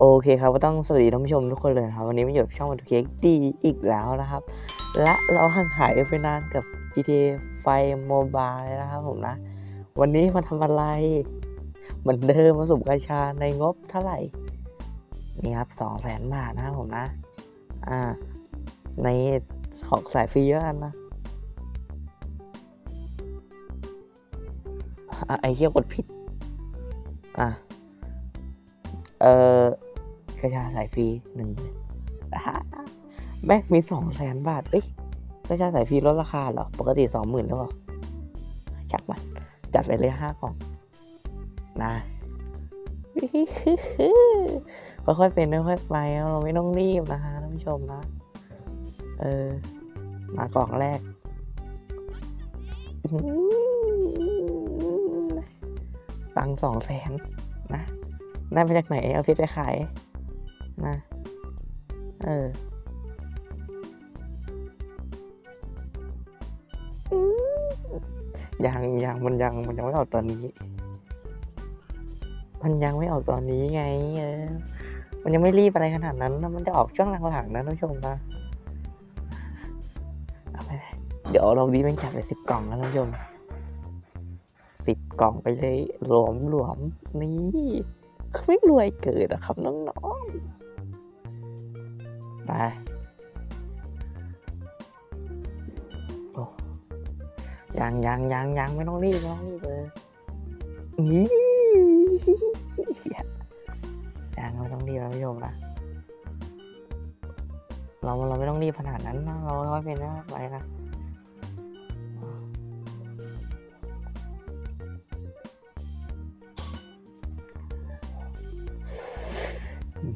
โอเคครับก็ต้องสวัสดีท่านผู้ชมทุกคนเลยครับวันนี้มาอยู่ช่องวันทูเค้กดีอีกแล้วนะครับ และเราห่างหายไปนานกับ GTA ไฟโมบายนะครับผมนะ วันนี้มาทำอะไร เหมือนเดิมมาสุ่มกาชาในงบเท่าไหร่นี่ครับสองแสนบาทนะครับผมนะ อ่า ในของสายฟรีเยอะอันนะอะไอ้เหี้ยกดผิด อะ เออกระชาสายฟรีหนึ่งอ่าแม่งมีสองแสนบาท เอ้ยกระชาสายฟรีลดราคาเหรอ ปกติสองหมื่นแล้วเปล่าจักมัน จัดไปเลยห้ากล่อง นะค่อยๆเป็นค่อยๆไปเราไม่ต้องรีบนะคะท่านผู้ชมนะ เออ มากล่องแรกตังสองแสนนะ ได้มาจากไหนเอาพชรไปขายนะเออยังยังมันยังมันยังไม่ออกตอนนี้ มันยังไม่ออกตอนนี้ไงเออมันยังไม่รีบอะไรขนาดนั้น มันจะออกช่วงหลังๆนะท่านผู้ชมนะเอาไปเดี๋ยวเราดีมันจัดไปสิบกล่องแล้วท่านผู้ชมสิบกล่องไปเลยหลวมหลวมนี่ ไม่รวยเกิดอะครับน้องๆ ไปอ้ยังยังยังยังไม่ต้องรีบไม่ต้องรีบเลยนี่ยังไม่ต้องรีบนะท่านผู้ชมนะเราเราไม่ต้องรีบขนาดนั้นนะเราค่อยเป็นนะไปนะ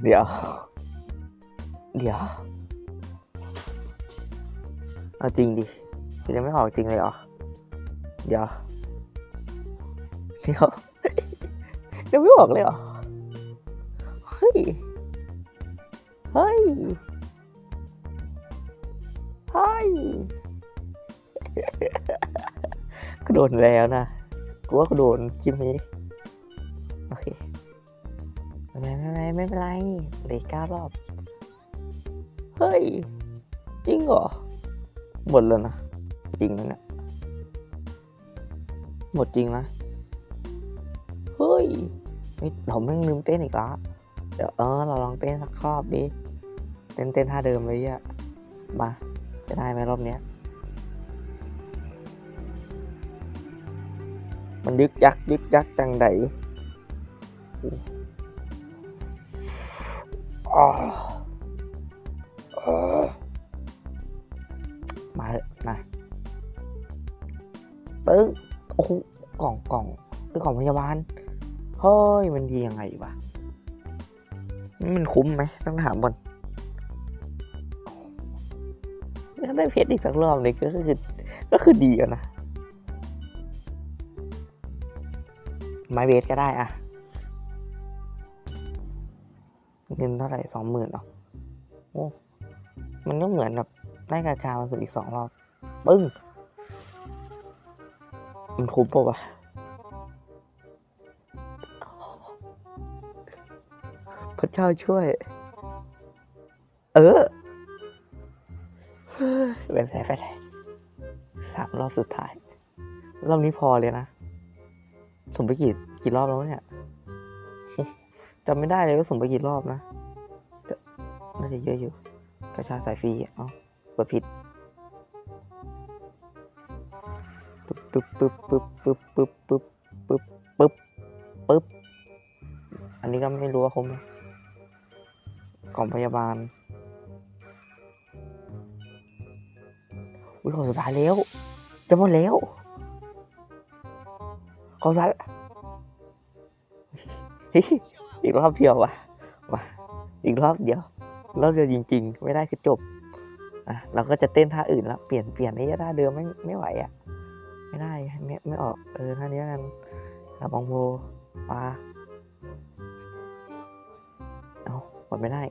เดี๋ยว เดี๋ยว เอาจริงดิมันยังไม่ออกจริงเลยเหรอ เดี๋ยว เดี๋ยวยังไม่ออกเลยเหรอ เฮ้ย เฮ้ย เฮ้ยกูโดนแล้วนะ กูว่ากูโดนคลิปนี้ ไม่เป็นไรเรเหลืออกเก้ารอบ เฮ้ย จริงเหรอ หมดเลยนะ จริงนะเนี่ยหมดจริงนะ เฮ้ยไม่เราไม่งลืมเต้นอีกแล้วเดี๋ยวเออเราลองเต้นสักครอบดิ เต้นเต้นท่าเดิมเลยอะมาจะได้ไหมรอบเนี้ย มันยึกยักยึกยักจังไดอ มาเถอะมาตึ้งโอ้โหกล่องกล่องคือกล่องพยาบาล เฮ้ย มันดียังไงวะมันคุ้มไหมต้องถามก่อนถ้าได้เพชรอีกสักรอบนี่ก็คือ ก็คือดีอะนะ ไม้เบสก็ได้อะ เงินเท่าไหร่สองหมื่นหรอโอ้มันก็เหมือนแบบได้กระชามันสุดอีกสองรอบปึ้ง มันคุ้มปะวะพระเจ้าช่วย เออเฮ้ยไปไหนไปไหนสามรอบสุดท้าย รอบนี้พอเลยนะสมไปกี่กี่รอบแล้วเนี่ย จำไม่ได้เลยว่าสมไปกี่รอบนะน่าจะเยอะอยู่กระชาสายฟรีอะเอ้ากดผิดปึ๊บปึ๊บปึ๊บปึ๊บปึ๊บปึ๊บปึ๊บปึ๊บปึ๊บปึ๊บอันนี้ก็ไม่รู้ว่าคมไหมกล่องพยาบาลอุ้ยของสุดท้ายแล้วจะหมดแล้วของสุดท้ายเฮ้ย อีกรอบเดียวว่ะมาอีกรอบเดียวรอบเดียวจริง ๆ ไม่ได้คือจบอะเราก็จะเต้นท่าอื่นแล้วเปลี่ยนเปลี่ยนไอ้ท่าเดิมไม่ไม่ไหวอะไม่ได้ไม่ไม่ออกเออท่านี้กันลาบองโบปลาเอาหมดไม่ได้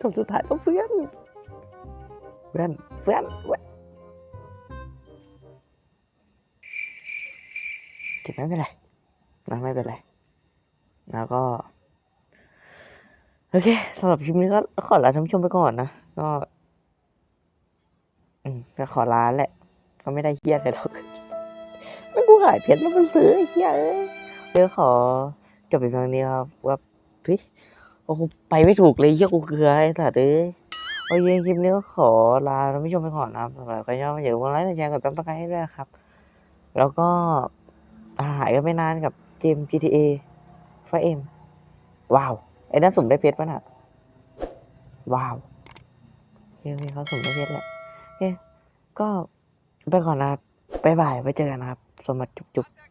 คำสุดท้ายต้องเพื่อนเพื่อนเพื่อนเพื่อน็บไม่เป็นไรนะไม่เป็นไร แล้วก็ โอเคสำหรับคลิปนี้ก็ขอลาท่านผู้ชมไปก่อนนะ ก็ อืมก็ขอลาแหละ ก็ไม่ได้เฮี้ยอะไรหรอกไม่กูขายเพชรแล้วมันซื้อไอ้เฮี้ยเอ้ยเดี๋ยวขอจบไปเพียงนี้ครับ ว่าเฮ้ยโอ้ไปไม่ถูกเลยเฮี้ยกูเกลือไอ้สัตว์เอ้ยโอเคคลิปนี้ก็ขอลาท่านผู้ชมไปก่อนนะครับสำหรับใครชอบอย่าลืมกดไลค์กดแชร์กดซับสไครต์ด้วยครับ แล้วก็ หายกันไม่นานกับเกม GTA 5M ว้าว ไอ้นั่นสุ่มได้เพชรป่ะน่ะ ว้าวเคโอเคเขาสุ่มได้เพชรแหละโอเคก็ไปก่อนนะครับบ๊ายบายไว้เจอกันนะครับ สมบัติจุ๊บๆ